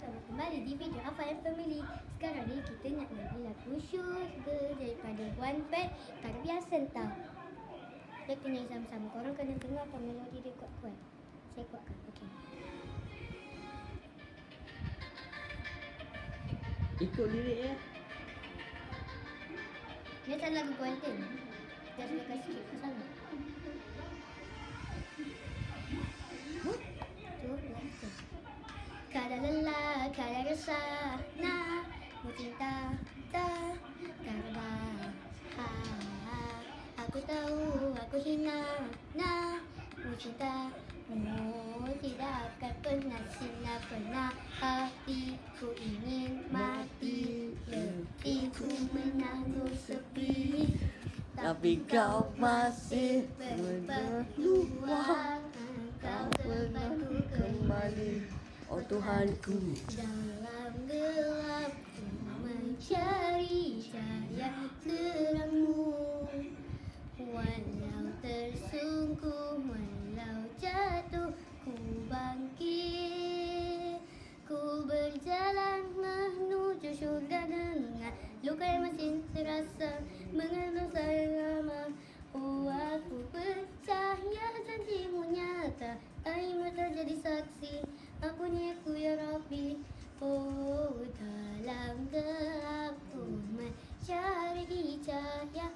selamat kembali di video Apa and Family. Sekarang ni kita nak nyanyi lagu Sugar daripada One Pet Tak biasa tau Kita nyanyi sama-sama Korang kena dengar apa melodi dia kuat-kuat. Saya kuatkan, okey. Ikut lirik ya. Dia tak lagu Golden Dia sudah kasih sikit ke sana Tu, Golden Kada lelah, sana Mucinta Karena Aku tahu aku hina hinana Musinta, mu tidak na sinapan na Hati ko ingin mati Hindi ko man ano Tapi kau masih berbalu kembali. Oh Tuhanku. dalam gelap ku mencari cahaya terangmu Walau tersungkur, walau jatuh saksi ku ya Rabbi Oh dalam gelap ku mencari cahaya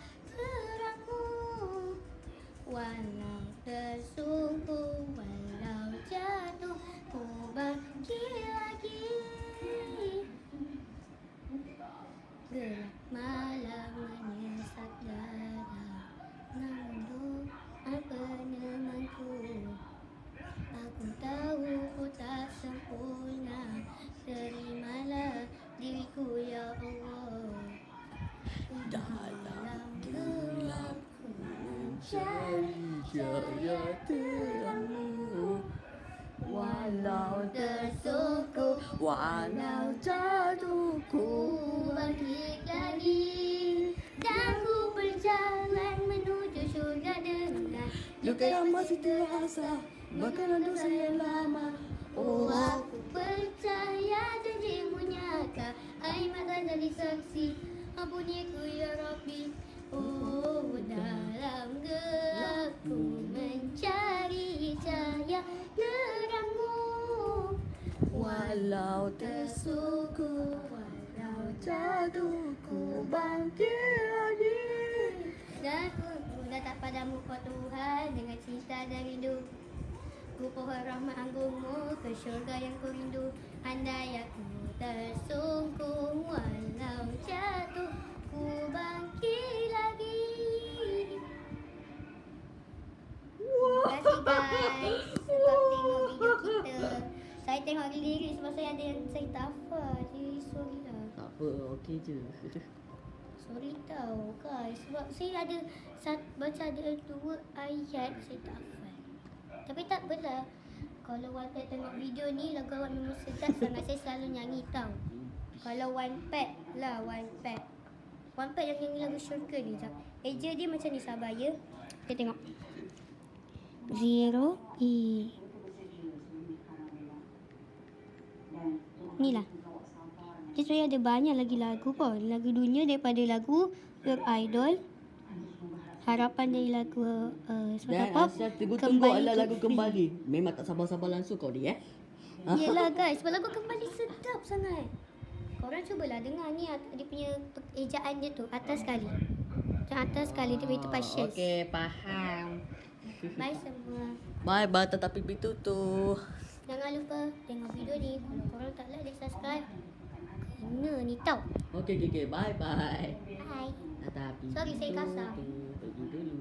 Cari cahaya terangmu. Walau tersungkur Walau jatuh Ku ku bangkit lagi. Dan ku berjalan menuju syurga dengan Luka yang masih terasa Makanan dosa yang lama. Oh aku percaya janjimu nyata. Air mata jadi saksi. Ampuniku ya Rabbi Walau tersungkur Walau jatuh ku bangkit lagi. Dan ku datang padamu kau Tuhan Dengan cinta dan rindu. Ku pohon rahmat anggungmu Ke syurga yang ku rindu tengok lirik sebab saya ada yang saya tak hafal Jadi sorry lah Tak apa, okey je. Sorry tau guys. Sebab saya ada sat, Baca ada dua ayat Saya tak hafal Tapi tak apalah. Kalau Wattpad tengok video ni Lagu awak memang sedap sangat. Saya selalu nyanyi tau. Kalau Wattpad lah Wattpad Wattpad yang nyanyi lagu syurga ni Sekejap. Eja dia macam ni sabar ya. Kita tengok. Zero E Ni lah dia sebenarnya ada banyak lagi lagu pun. Lagu dunia daripada lagu Your Idol. Harapan dari lagu uh, Dan Suara Pop. asal tunggu-tunggu adalah lagu kembali Memang tak sabar-sabar langsung kau ni eh Yelah guys, sebab lagu kembali sedap sangat. Korang cubalah dengar ni dia punya ejaan dia tu atas sekali. Macam atas sekali dia beritahu passion. Okey, faham Bye semua. Bye, bye tetapi pintu Jangan lupa tengok video ni. Kalau korang tak like, dia subscribe. Kena ni tau. Okey, okey, okey, bye, bye Bye. Tetapi Sorry, saya kasar. Pergi dulu